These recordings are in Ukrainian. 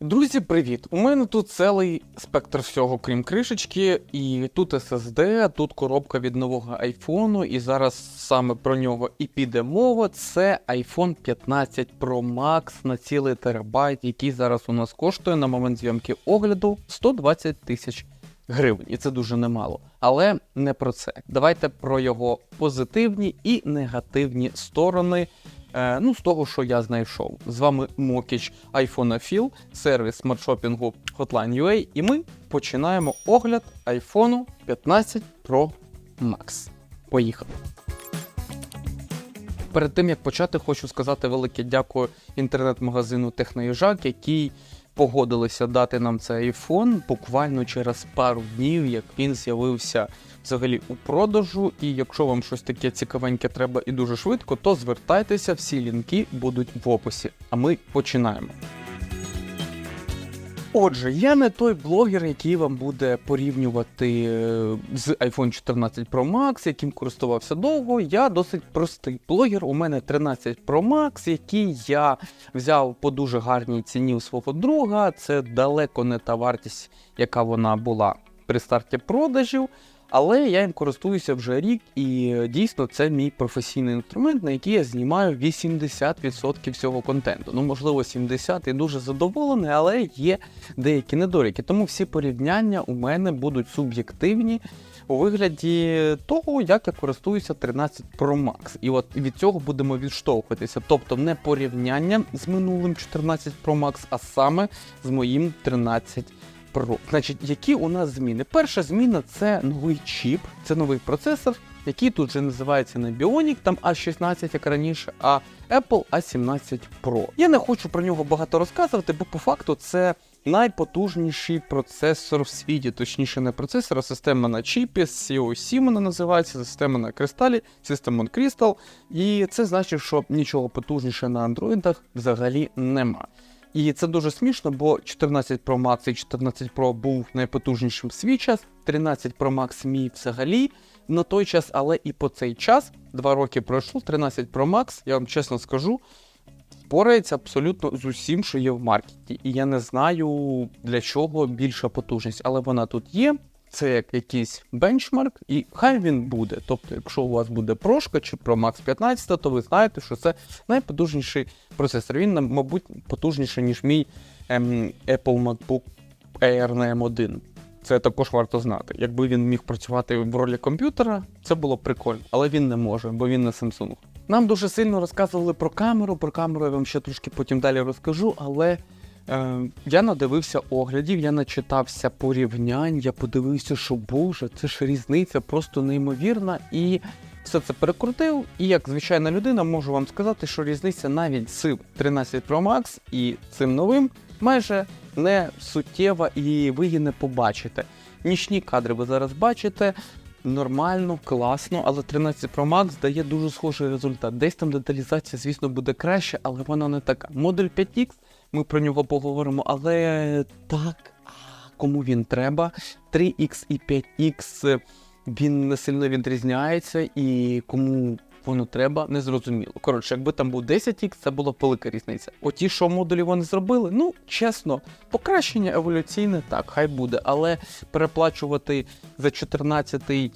Друзі, привіт! У мене тут цілий спектр всього, крім кришечки, і тут SSD, тут коробка від нового айфону, і зараз саме про нього і піде мова. Це iPhone 15 Pro Max на цілий терабайт, який зараз у нас коштує на момент зйомки огляду 120 тисяч гривень, і це дуже немало. Але не про це. Давайте про його позитивні і негативні сторони. Е, ну, з того, що я знайшов. З вами Мокіч iPhone сервіс смартшопінгу Hotline.ua, і ми починаємо огляд iPhone 15 Pro Max. Поїхали. Перед тим як почати, хочу сказати велике дякую інтернет-магазину Техноїжак, який погодилися дати нам цей iPhone буквально через пару днів, як він з'явився взагалі у продажу. І якщо вам щось таке цікавеньке треба і дуже швидко, то звертайтеся, всі лінки будуть в описі. А ми починаємо. Отже, я не той блогер, який вам буде порівнювати е, з iPhone 14 Pro Max, яким користувався довго. Я досить простий блогер. У мене 13 Pro Max, який я взяв по дуже гарній ціні у свого друга. Це далеко не та вартість, яка вона була при старті продажів. Але я їм користуюся вже рік, і е, дійсно це мій професійний інструмент, на який я знімаю 80% всього контенту. Ну, можливо, 70% і дуже задоволений, але є деякі недоліки. Тому всі порівняння у мене будуть суб'єктивні у вигляді того, як я користуюся 13 Pro Max. І от від цього будемо відштовхуватися. Тобто не порівняння з минулим 14 Pro Max, а саме з моїм 13 Pro. Значить, які у нас зміни? Перша зміна це новий чіп, це новий процесор, який тут же називається не Bionic, там A16, як раніше, а Apple A17 Pro. Я не хочу про нього багато розказувати, бо по факту це найпотужніший процесор в світі, точніше, не процесор, а система на чіпі, COC вона називається, система на кристалі, System on Crystal. І це значить, що нічого потужніше на андроїдах взагалі нема. І це дуже смішно, бо 14 Pro Max і 14 Pro був найпотужнішим свій час, 13 Pro Max мій взагалі на той час, але і по цей час, два роки пройшло, 13 Pro Max, я вам чесно скажу, впорається абсолютно з усім, що є в маркеті. І я не знаю для чого більша потужність, але вона тут є. Це як якийсь бенчмарк, і хай він буде. Тобто, якщо у вас буде прошка чи Pro Max 15, то ви знаєте, що це найпотужніший процесор. Він, мабуть, потужніший, ніж мій ем, Apple MacBook Air на M1. Це також варто знати. Якби він міг працювати в ролі комп'ютера, це було б прикольно, але він не може, бо він не Samsung. Нам дуже сильно розказували про камеру. Про камеру я вам ще трошки потім далі розкажу, але. Е, я надивився оглядів, я начитався порівнянь, я подивився, що боже, це ж різниця просто неймовірна. І все це перекрутив. І як звичайна людина, можу вам сказати, що різниця навіть з 13 Pro Max і цим новим майже не суттєва, і ви її не побачите. Нічні кадри ви зараз бачите. Нормально, класно, але 13 Pro Max дає дуже схожий результат. Десь там деталізація, звісно, буде краще, але вона не така. Модуль 5X ми про нього поговоримо, але так, кому він треба? 3X і 5X він не сильно відрізняється, і кому воно треба, не зрозуміло. Коротше, якби там був 10X, це була б велика різниця. Оті, що модулі вони зробили, ну чесно, покращення еволюційне так, хай буде, але переплачувати за 14-й,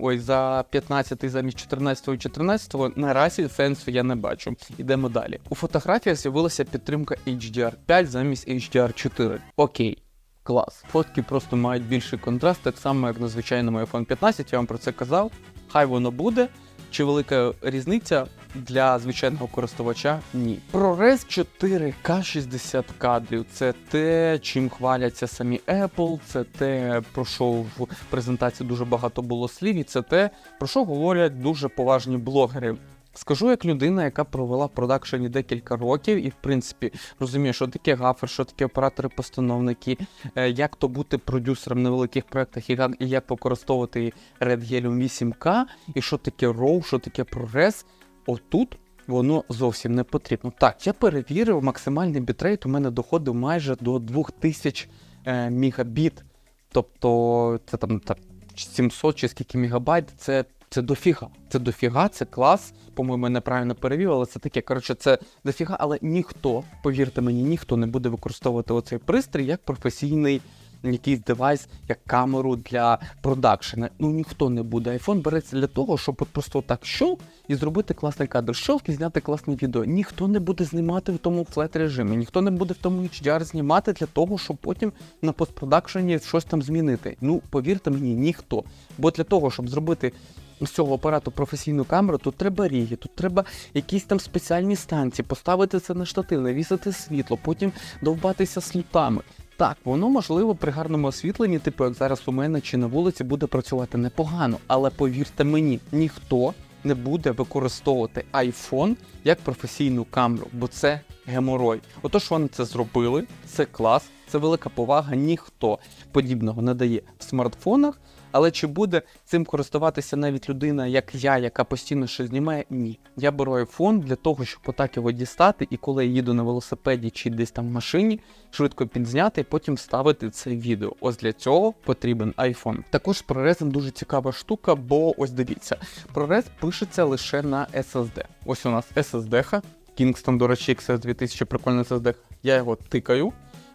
ой, за 15-й замість 14-го і 14-го наразі сенсу я не бачу. Ідемо далі. У фотографіях з'явилася підтримка HDR5 замість HDR4. Окей. Клас. Фотки просто мають більший контраст, так само, як на звичайному iPhone 15, я вам про це казав. Хай воно буде. Чи велика різниця для звичайного користувача? Ні. ProRes 4K 60 кадрів. Це те, чим хваляться самі Apple, це те, про що в презентації дуже багато було слів, і це те, про що говорять дуже поважні блогери. Скажу як людина, яка провела в продакшені декілька років, і в принципі розуміє, що таке гафер, що таке оператори-постановники, е, як то бути продюсером на великих проєктах, і як, використовувати Red Helium 8K, і що таке RAW, що таке ProRes. Отут воно зовсім не потрібно. Так, я перевірив, максимальний бітрейт у мене доходив майже до 2000 е, мегабіт. Тобто це там так, 700 чи скільки мегабайт, це Це дофіга. Це дофіга, це клас. По-моєму, неправильно перевів, але це таке. Коротше, це дофіга, але ніхто, повірте мені, ніхто не буде використовувати оцей пристрій як професійний якийсь девайс, як камеру для продакшена. Ну ніхто не буде. iPhone береться для того, щоб от просто так щолк і зробити класний кадр. Щолк і зняти класне відео. Ніхто не буде знімати в тому флет режимі, ніхто не буде в тому HDR знімати для того, щоб потім на постпродакшені щось там змінити. Ну повірте мені, ніхто. Бо для того, щоб зробити. З цього апарату професійну камеру, тут треба ріги, тут треба якісь там спеціальні станції, поставити це на штатив, навісити світло, потім довбатися слутами. Так, воно можливо при гарному освітленні, типу як зараз у мене чи на вулиці, буде працювати непогано, але повірте мені, ніхто не буде використовувати iPhone як професійну камеру, бо це геморой. Отож, вони це зробили, це клас, це велика повага. Ніхто подібного не дає в смартфонах. Але чи буде цим користуватися навіть людина, як я, яка постійно щось знімає? Ні. Я беру iPhone для того, щоб отак його дістати, і коли я їду на велосипеді чи десь там в машині, швидко підзняти і потім вставити це відео. Ось для цього потрібен iPhone. Також з ProRes дуже цікава штука, бо ось дивіться, ProRes пишеться лише на SSD. Ось у нас SSD-ха, Kingston, до речі, XS 2000, прикольний SSD. Я його тикаю.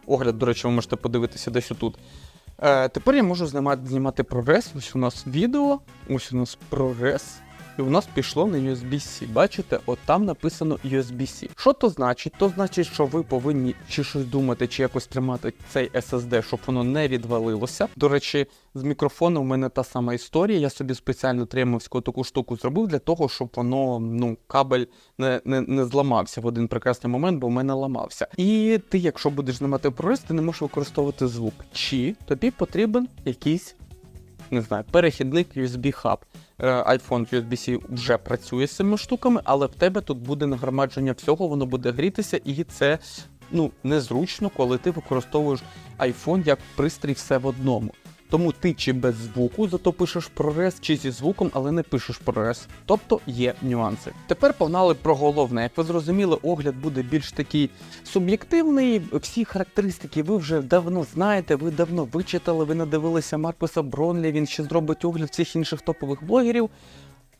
Огляд, до речі, ви можете подивитися десь отут. Е, тепер я можу знімати, знімати прогрес. Ось у нас відео, ось у нас прогрес. І у нас пішло на USB-C. Бачите, от там написано USB-C. Що то значить? То значить, що ви повинні чи щось думати, чи якось тримати цей SSD, щоб воно не відвалилося. До речі, з мікрофоном у мене та сама історія. Я собі спеціально тримавську таку штуку зробив для того, щоб воно, ну, кабель не, не, не зламався в один прекрасний момент, бо в мене ламався. І ти, якщо будеш знімати прогрес, ти не можеш використовувати звук. Чи тобі потрібен якийсь не знаю, перехідник USB Hub. Е, iPhone USB-C вже працює з цими штуками, але в тебе тут буде нагромадження всього, воно буде грітися, і це ну, незручно, коли ти використовуєш iPhone як пристрій все в одному. Тому ти чи без звуку, зато пишеш прорез, чи зі звуком, але не пишеш прорез. Тобто є нюанси. Тепер погнали про головне. Як ви зрозуміли, огляд буде більш такий суб'єктивний. Всі характеристики ви вже давно знаєте, ви давно вичитали, ви надивилися Маркуса Бронлі, він ще зробить огляд всіх інших топових блогерів.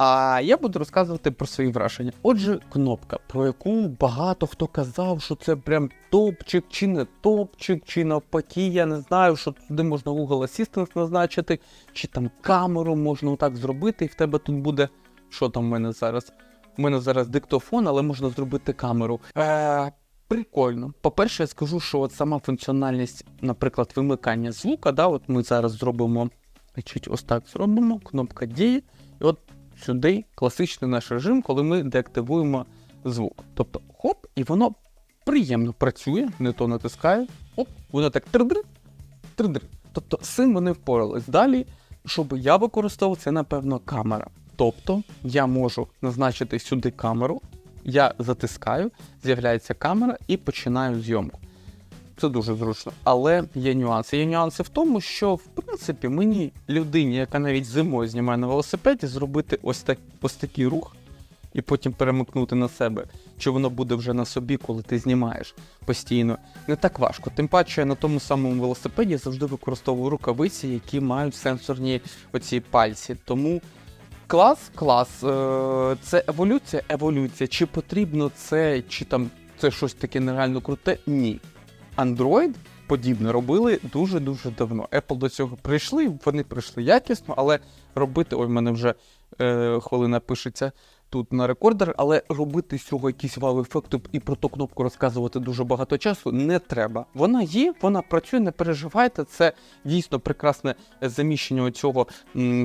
А я буду розказувати про свої враження. Отже, кнопка, про яку багато хто казав, що це прям топчик, чи не топчик, чи навпаки, я не знаю, що туди можна Google Assistant назначити, чи там камеру можна отак зробити, і в тебе тут буде. Що там в мене зараз? У мене зараз диктофон, але можна зробити камеру. Е, Прикольно. По-перше, я скажу, що от сама функціональність, наприклад, вимикання звука, да, от ми зараз зробимо, значить, ось так зробимо, кнопка діє, і от сюди класичний наш режим, коли ми деактивуємо звук. Тобто хоп, і воно приємно працює, не то натискає, оп, воно так тридр, тридр. Тобто з цим вони впорались. Далі, щоб я використовував, це, напевно, камера. Тобто я можу назначити сюди камеру, я затискаю, з'являється камера і починаю зйомку. Це дуже зручно. Але є нюанси. Є нюанси в тому, що в принципі мені людині, яка навіть зимою знімає на велосипеді, зробити ось так ось такий рух і потім перемикнути на себе. Чи воно буде вже на собі, коли ти знімаєш постійно. Не так важко. Тим паче на тому самому велосипеді я завжди використовую рукавиці, які мають сенсорні оці пальці. Тому клас, клас. Е, Це еволюція, еволюція. Чи потрібно це, чи там це щось таке нереально круте? Ні. Android подібне робили дуже-дуже давно. Apple до цього прийшли, вони прийшли якісно, але робити, ой, в мене вже е, хвилина пишеться тут на рекордер, але робити з цього якийсь вау-ефект і про ту кнопку розказувати дуже багато часу не треба. Вона є, вона працює, не переживайте. Це дійсно прекрасне заміщення цього,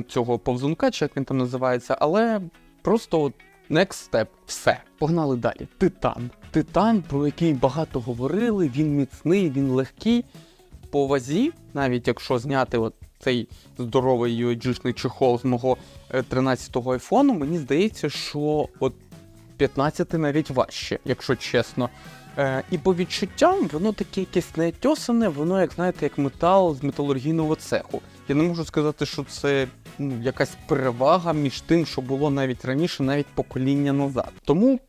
цього повзунка, чи як він там називається, але просто от Next step, все. Погнали далі. Титан. Титан, про який багато говорили, він міцний, він легкий. По вазі, навіть якщо зняти от цей здоровий UAG-шний чехол з мого е, 13-го айфону, мені здається, що от 15 навіть важче, якщо чесно. Е, і по відчуттям, воно таке якесь неотьосане, воно, як знаєте, як метал з металургійного цеху. Я не можу сказати, що це ну, якась перевага між тим, що було навіть раніше, навіть покоління назад. Тому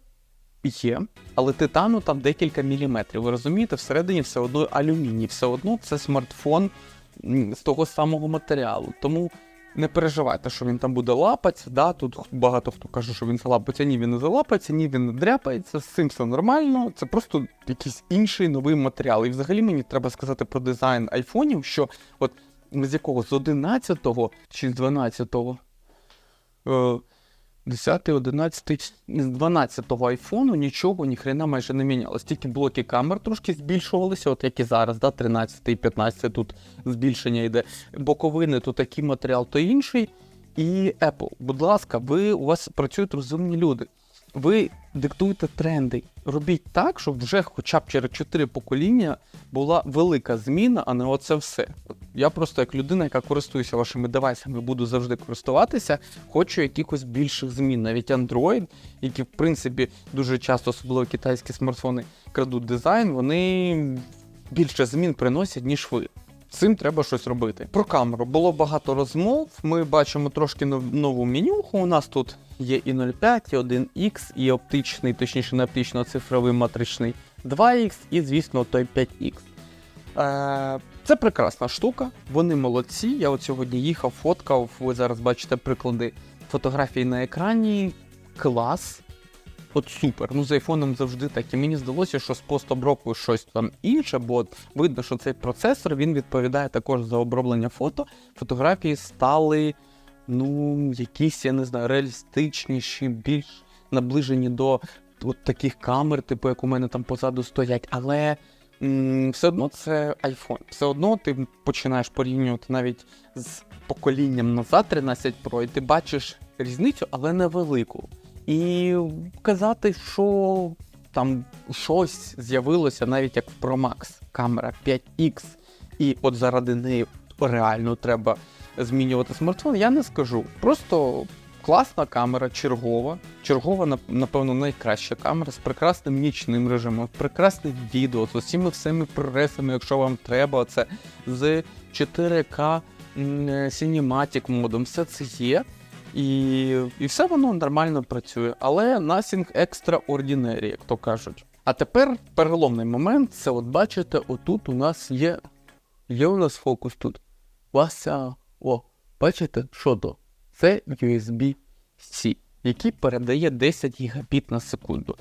є, але титану там декілька міліметрів. Ви розумієте, всередині все одно алюміній, все одно це смартфон з того самого матеріалу. Тому Не переживайте, що він там буде лапатися. Да? Тут багато хто каже, що він залапається. Ні, він не залапається, ні, він не дряпається. З цим все нормально. Це просто якийсь інший новий матеріал. І взагалі мені треба сказати про дизайн айфонів, що от з якого з 11-го чи з 12-го. Е, 10, 11, з 12-го айфону нічого ніхрена майже не мінялось. Тільки блоки камер трошки збільшувалися, от як і зараз, да, 13 і 15 тут збільшення йде. Боковини то такий матеріал, то інший. І Apple, будь ласка, ви у вас працюють розумні люди. Ви диктуєте тренди. Робіть так, щоб вже хоча б через 4 покоління була велика зміна, а не оце все. Я просто як людина, яка користується вашими девайсами, буду завжди користуватися, хочу якихось більших змін. Навіть Android, які в принципі дуже часто, особливо китайські смартфони, крадуть дизайн, вони більше змін приносять, ніж ви. Цим треба щось робити. Про камеру було багато розмов. Ми бачимо трошки нов- нову менюху. У нас тут є і 0,5, і 1X, і оптичний, точніше не оптично, цифровий матричний 2X, і, звісно, той 5X. Е, це прекрасна штука, вони молодці. Я от сьогодні їхав, фоткав. Ви зараз бачите приклади фотографій на екрані. Клас. От супер. Ну з айфоном завжди так. І мені здалося, що з постобробкою щось там інше, бо видно, що цей процесор він відповідає також за оброблення фото. Фотографії стали, ну, якісь, я не знаю, реалістичніші, більш наближені до от таких камер, типу, як у мене там позаду стоять. Але все одно це iPhone. Все одно ти починаєш порівнювати навіть з поколінням назад 13 Pro, і ти бачиш різницю, але невелику. І казати, що там щось з'явилося, навіть як в Pro Max камера 5X, і от заради неї реально треба змінювати смартфон, я не скажу. Просто класна камера, чергова. Чергова, нап- напевно, найкраща камера з прекрасним нічним режимом, прекрасним відео, з усіми всіми прогресами, якщо вам треба, це з 4К м, е, Cinematic модом, все це є. І, і все воно нормально працює, але nothing extraordinary, як то кажуть. А тепер переломний момент це, от бачите, отут у нас є. Є у нас фокус тут. Вася. О, бачите, що то? Це USB-C, який передає 10 гігабіт на секунду.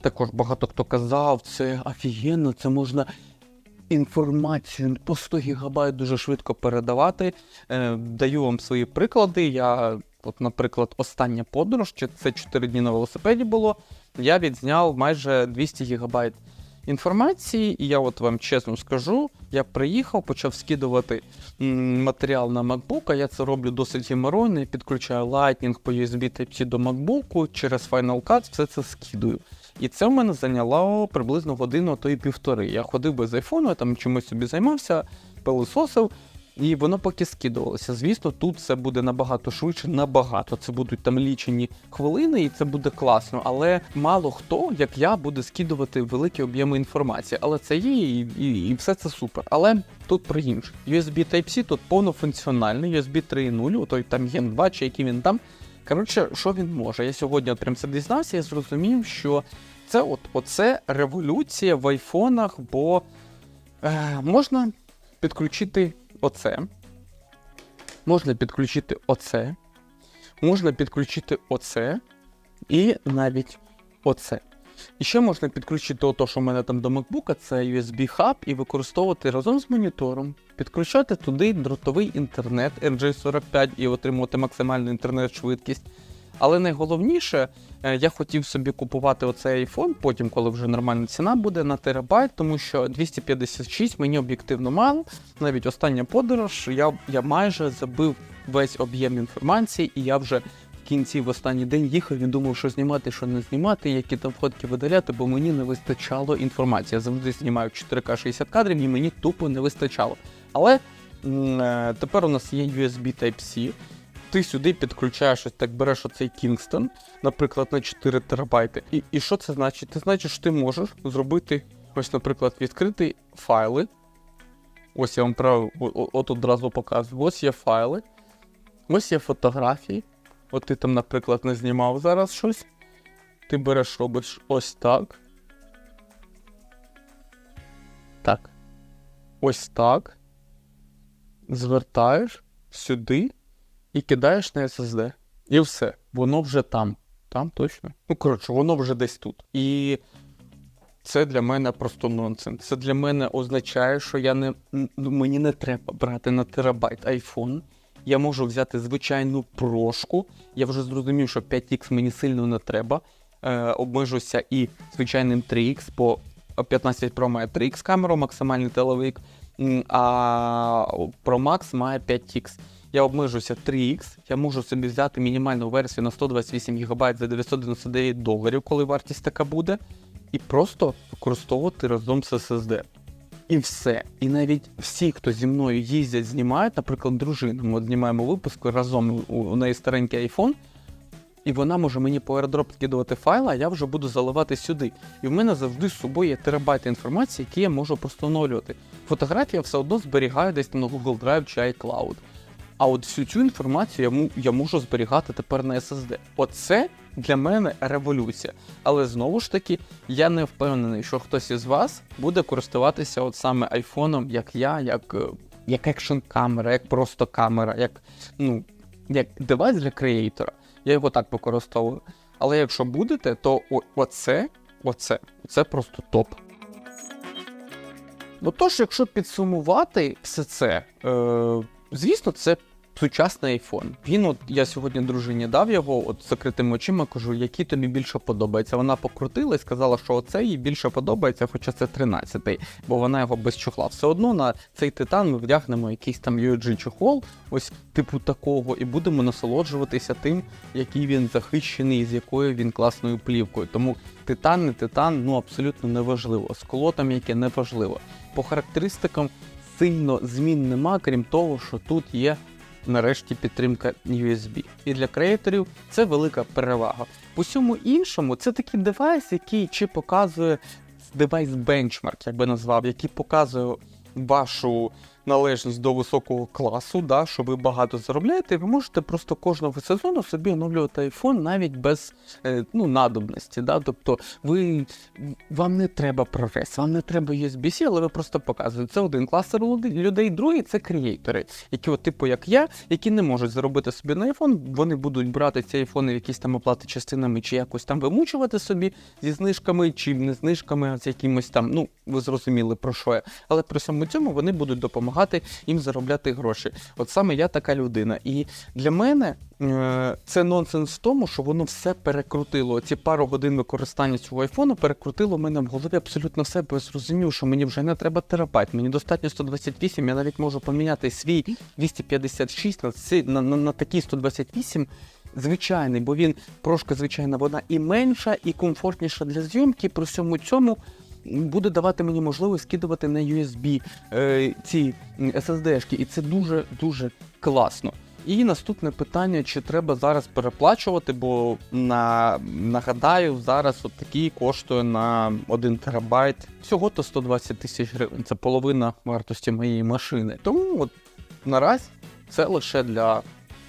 Також багато хто казав, це офігенно, це можна інформацію по 100 гігабайт дуже швидко передавати. Е, даю вам свої приклади. Я, от, наприклад, остання подорож, чи це 4 дні на велосипеді було. Я відзняв майже 200 гігабайт інформації, і я от вам чесно скажу, я приїхав, почав скидувати матеріал на MacBook, а я це роблю досить геморойно, підключаю Lightning по USB Type-C до MacBook, через Final Cut все це скидую. І це в мене зайняло приблизно годину, а то і півтори. Я ходив без айфону, я там чимось собі займався, пилисосив, і воно поки скидувалося. Звісно, тут це буде набагато швидше, набагато. Це будуть там лічені хвилини, і це буде класно. Але мало хто, як я, буде скидувати великі об'єми інформації. Але це є, і, і, і все це супер. Але тут про інше. USB Type-C тут повнофункціональний, USB 3.0, той там Gen 2, чи який він там. Коротше, що він може? Я сьогодні прям це дізнався, я зрозумів, що це от, оце революція в айфонах, бо е, можна підключити оце. Можна підключити оце. Можна підключити оце. І навіть оце. І ще можна підключити ото, що в мене там до MacBook, це USB хаб, і використовувати разом з монітором, підключати туди дротовий інтернет RJ45 і отримувати максимальну інтернет-швидкість. Але найголовніше, е, я хотів собі купувати оцей iPhone, потім, коли вже нормальна ціна буде на терабайт, тому що 256 мені об'єктивно мало. Навіть остання подорож, я, я майже забив весь об'єм інформації, і я вже в кінці в останній день їхав і думав, що знімати, що не знімати, які там фотки видаляти, бо мені не вистачало інформації. Я завжди знімаю 4К 60 кадрів, і мені тупо не вистачало. Але м, е, тепер у нас є USB Type-C. Ти сюди підключаєш ось так, береш оцей Kingston, наприклад, на 4 терабайти. І, і що це значить? Це значить, що ти можеш зробити, ось, наприклад, відкрити файли. Ось я вам прав, от одразу показую. Ось є файли, ось є фотографії. От ти там, наприклад, не знімав зараз щось. Ти береш, робиш ось так. Так. Ось так. Звертаєш сюди і кидаєш на SSD. І все. Воно вже там. Там точно. Ну, коротше, воно вже десь тут. І це для мене просто нонсенс. Це для мене означає, що я не, ну, мені не треба брати на терабайт iPhone. Я можу взяти звичайну прошку. Я вже зрозумів, що 5X мені сильно не треба. Е, обмежуся і звичайним 3X, бо 15 Pro має 3X камеру, максимальний телевик, а Pro Max має 5X. Я обмежуся 3X, я можу собі взяти мінімальну версію на 128 ГБ за 999 доларів, коли вартість така буде, і просто використовувати разом з SSD. І все. І навіть всі, хто зі мною їздять, знімають, наприклад, дружина. Ми знімаємо випуск разом у, неї старенький iPhone, і вона може мені по airdrop скидувати файли, а я вже буду заливати сюди. І в мене завжди з собою є терабайти інформації, які я можу просто оновлювати. Фотографії я все одно зберігаю десь на Google Drive чи iCloud. А от всю цю інформацію я, можу зберігати тепер на SSD. Оце для мене революція. Але знову ж таки, я не впевнений, що хтось із вас буде користуватися от саме айфоном, як я, як, е, як екшн камера, як просто камера, як, ну, як девайс для креатора. Я його так використовую. Але якщо будете, то оце, оце, це просто топ. Ну тож, якщо підсумувати все це, е, звісно, це сучасний iPhone. Він, от я сьогодні дружині дав його, от з закритими очима кажу, який тобі більше подобається. Вона покрутила і сказала, що оцей їй більше подобається, хоча це 13-й, бо вона його без чохла. Все одно на цей титан ми вдягнемо якийсь там UG чохол, ось типу такого, і будемо насолоджуватися тим, який він захищений з якою він класною плівкою. Тому титан, не титан, ну абсолютно неважливо. Скло там яке неважливо. По характеристикам сильно змін нема, крім того, що тут є нарешті підтримка USB. І для креаторів це велика перевага. По всьому іншому, це такий девайс, який чи показує девайс бенчмарк, як би назвав, який показує вашу належність до високого класу, да, що ви багато заробляєте, ви можете просто кожного сезону собі оновлювати iPhone навіть без е, ну, надобності. Да? Тобто ви, вам не треба прогрес, вам не треба USB-C, але ви просто показуєте. Це один кластер людей, другий це креатори, які, от, типу, як я, які не можуть заробити собі на iPhone, вони будуть брати ці в якісь там оплати частинами, чи якось там вимучувати собі зі знижками, чи не знижками, а з якимось там, ну, ви зрозуміли про що я. Але при всьому цьому вони будуть допомагати їм заробляти гроші. От саме я така людина. І для мене е, це нонсенс в тому, що воно все перекрутило. Ці пару годин використання цього айфону перекрутило мене в голові абсолютно все, бо я зрозумів, що мені вже не треба терабайт, мені достатньо 128, я навіть можу поміняти свій 256 на, на, на, на такий 128. Звичайний, бо він прошка, звичайна, вона і менша, і комфортніша для зйомки. При всьому цьому буде давати мені можливість скидувати на USB е, ці SSD-шки, і це дуже дуже класно. І наступне питання: чи треба зараз переплачувати, бо на, нагадаю, зараз от такий коштує на 1 терабайт всього то 120 тисяч гривень. Це половина вартості моєї машини. Тому от наразі це лише для,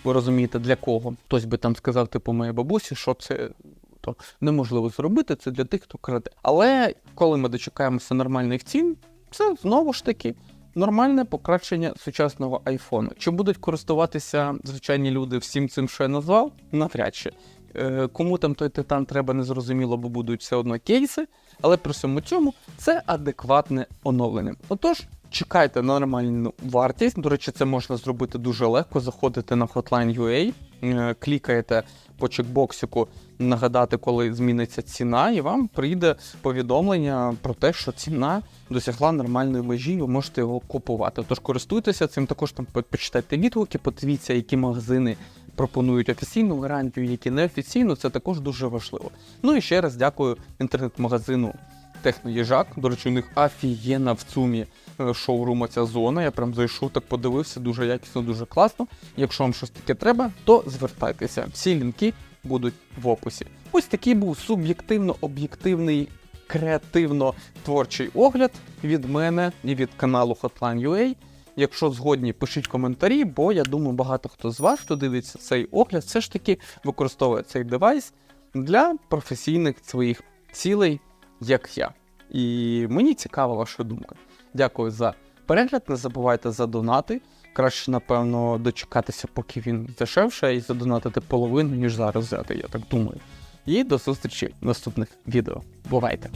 ви розумієте, для кого. Хтось би там сказав, типу моїй бабусі, що це то неможливо зробити, це для тих, хто краде. Але коли ми дочекаємося нормальних цін, це знову ж таки нормальне покращення сучасного айфону. Чи будуть користуватися звичайні люди всім цим, що я назвав? Навряд чи. Е, Кому там той титан треба незрозуміло, бо будуть все одно кейси, але при всьому цьому це адекватне оновлення. Отож, чекайте на нормальну вартість. До речі, це можна зробити дуже легко. Заходите на Hotline.ua, клікаєте по чекбоксику нагадати, коли зміниться ціна, і вам прийде повідомлення про те, що ціна досягла нормальної межі, і ви можете його купувати. Тож користуйтеся цим, також там почитайте відгуки, подивіться, які магазини пропонують офіційну гарантію, які неофіційну, це також дуже важливо. Ну і ще раз дякую інтернет-магазину Техноїжак. До речі, у них офігенна в ЦУМі е, шоурума ця зона. Я прям зайшов, так подивився, дуже якісно, дуже класно. Якщо вам щось таке треба, то звертайтеся. Всі лінки будуть в описі. Ось такий був суб'єктивно-об'єктивний, креативно-творчий огляд від мене і від каналу Hotline.ua. Якщо згодні, пишіть коментарі, бо я думаю, багато хто з вас, хто дивиться цей огляд, все ж таки використовує цей девайс для професійних своїх цілей, як я. І мені цікава ваша думка. Дякую за перегляд. Не забувайте задонати. краще, напевно, дочекатися, поки він дешевше, і задонатити половину, ніж зараз взяти, я так думаю. І до зустрічі в наступних відео. Бувайте!